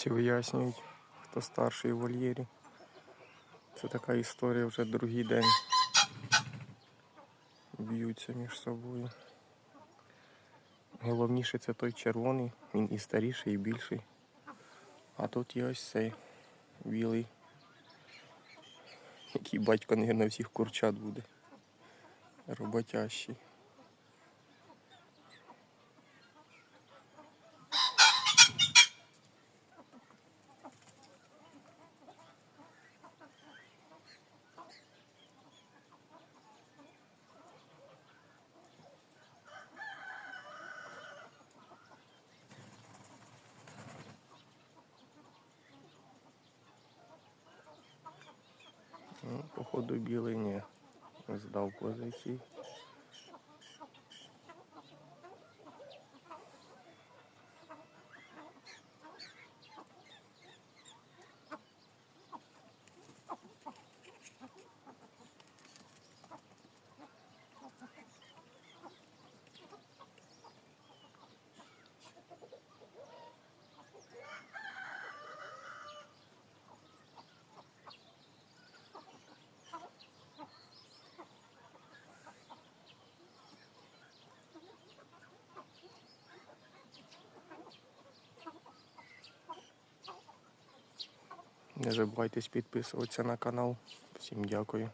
Хлопці вияснюють, хто старший у вольєрі. Це така історія вже другий день. Б'ються між собою. Головніше це той червоний, він і старіший, і більший. А тут є ось цей білий, який батько, мабуть, всіх курчат буде. Роботящий. Походу білий не Здав позиції. Не забувайтесь підписуватися на канал. Всім дякую.